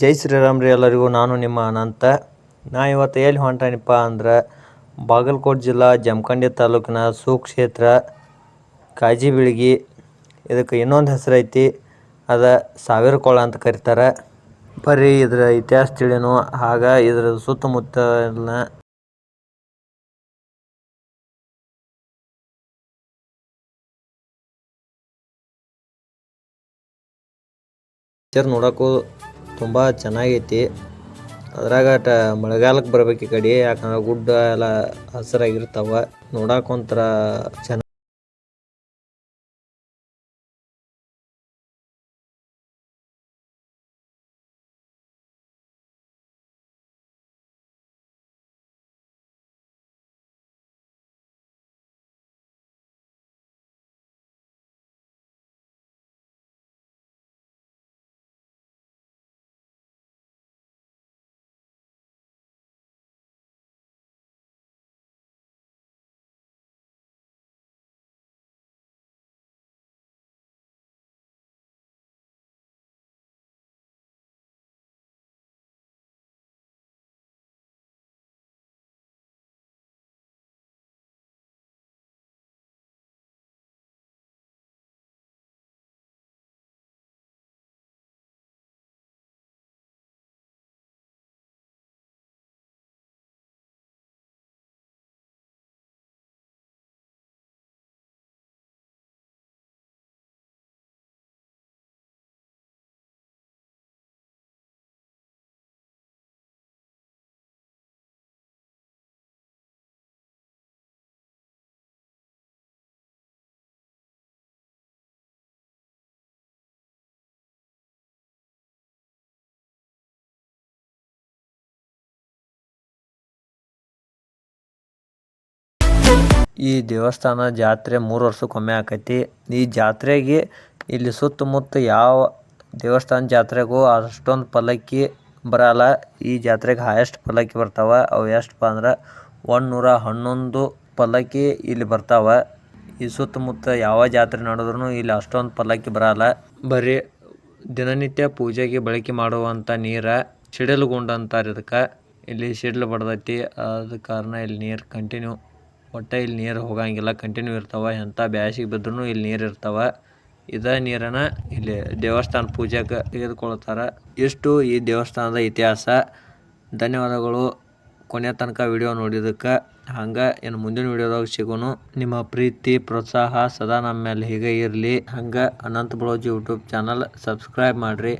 ಜೈ ಶ್ರೀರಾಮ್ ರೀ ಎಲ್ಲರಿಗೂ, ನಾನು ನಿಮ್ಮ ಅನಂತ. ನಾ ಇವತ್ತು ಎಲ್ಲಿ ಹೊಂಟಾನಿಪ್ಪ ಅಂದ್ರೆ ಬಾಗಲಕೋಟೆ ಜಿಲ್ಲಾ ಜಮಖಂಡಿ ತಾಲೂಕಿನ ಸುಕ್ಷೇತ್ರ ಕಾಜಿ ಬಿಳಿಗಿ ಇದಕ್ಕೆ ಇನ್ನೊಂದು ಹೆಸರು ಐತಿ, ಅದ ಸಾವಿರ ಕೊಳ ಅಂತ ಕರೀತಾರೆ. ಬರೀ ಇದರ ಇತಿಹಾಸ ತಿಳಿನು, ಆಗ ಇದರ ಸುತ್ತಮುತ್ತಲಿನ ಪಿಕ್ಚರ್ ನೋಡೋಕ್ಕೂ ತುಂಬ ಚೆನ್ನಾಗೈತಿ. ಅದ್ರಾಗ ಟ ಮಳೆಗಾಲಕ್ಕೆ ಬರಬೇಕು ಈ ಕಡೆ, ಯಾಕಂದ್ರೆ ಗುಡ್ಡ ಎಲ್ಲ ಹಸಿರಾಗಿರ್ತಾವ. ನೋಡಕ್ಕೆ ಒಂಥರ ಚೆನ್ನ ಈ ದೇವಸ್ಥಾನ ಜಾತ್ರೆ ಮೂರು ವರ್ಷಕ್ಕೊಮ್ಮೆ ಆಕೈತಿ. ಈ ಜಾತ್ರೆಗೆ ಇಲ್ಲಿ ಸುತ್ತಮುತ್ತ ಯಾವ ದೇವಸ್ಥಾನ ಜಾತ್ರೆಗೂ ಅಷ್ಟೊಂದು ಪಲ್ಲಕ್ಕಿ ಬರಲ್ಲ. ಈ ಜಾತ್ರೆಗೆ ಹೈಯೆಸ್ಟ್ ಪಲ್ಲಕ್ಕಿ ಬರ್ತಾವ. ಅವು ಎಷ್ಟಪ್ಪ ಅಂದ್ರೆ ಒಂದುನೂರ ಹನ್ನೊಂದು ಪಲ್ಲಕ್ಕಿ ಇಲ್ಲಿ ಬರ್ತಾವ. ಈ ಸುತ್ತಮುತ್ತ ಯಾವ ಜಾತ್ರೆ ನಡೆದ್ರೂ ಇಲ್ಲಿ ಅಷ್ಟೊಂದು ಪಲ್ಲಕ್ಕಿ ಬರಲ್ಲ. ಬರೀ ದಿನನಿತ್ಯ ಪೂಜೆಗೆ ಬಳಕೆ ಮಾಡುವಂಥ ನೀರು ಸಿಡಿಲುಗುಂಡ ಅಂತಾರೆ ಇದಕ್ಕೆ. ಇಲ್ಲಿ ಸಿಡಿಲು ಬಡ್ದೈತಿ. ಆದ ಕಾರಣ ಇಲ್ಲಿ ನೀರು ಕಂಟಿನ್ಯೂ ಒಟ್ಟು ಇಲ್ಲಿ ನೀರು ಹೋಗಂಗಿಲ್ಲ ಕಂಟಿನ್ಯೂ ಇರ್ತಾವ. ಎಂಥ ಬ್ಯಾಸಿಗೆ ಬಿದ್ರೂ ಇಲ್ಲಿ ನೀರು ಇರ್ತಾವ. ಇದೇ ನೀರನ್ನು ಇಲ್ಲಿ ದೇವಸ್ಥಾನ ಪೂಜೆಗೆ ತೆಗೆದುಕೊಳ್ತಾರೆ. ಇಷ್ಟು ಈ ದೇವಸ್ಥಾನದ ಇತಿಹಾಸ. ಧನ್ಯವಾದಗಳು. ಕೊನೆಯ ತನಕ ವಿಡಿಯೋ ನೋಡಿದ್ದಕ್ಕೆ. ಹಂಗೆ ಇನ್ನು ಮುಂದಿನ ವಿಡಿಯೋದಾಗ ಸಿಗೋನು. ನಿಮ್ಮ ಪ್ರೀತಿ, ಪ್ರೋತ್ಸಾಹ ಸದಾ ನಮ್ಮ ಮೇಲೆ ಹೀಗೆ ಇರಲಿ. ಹಂಗೆ Ananta blouse YouTube channel subscribe ಮಾಡಿರಿ.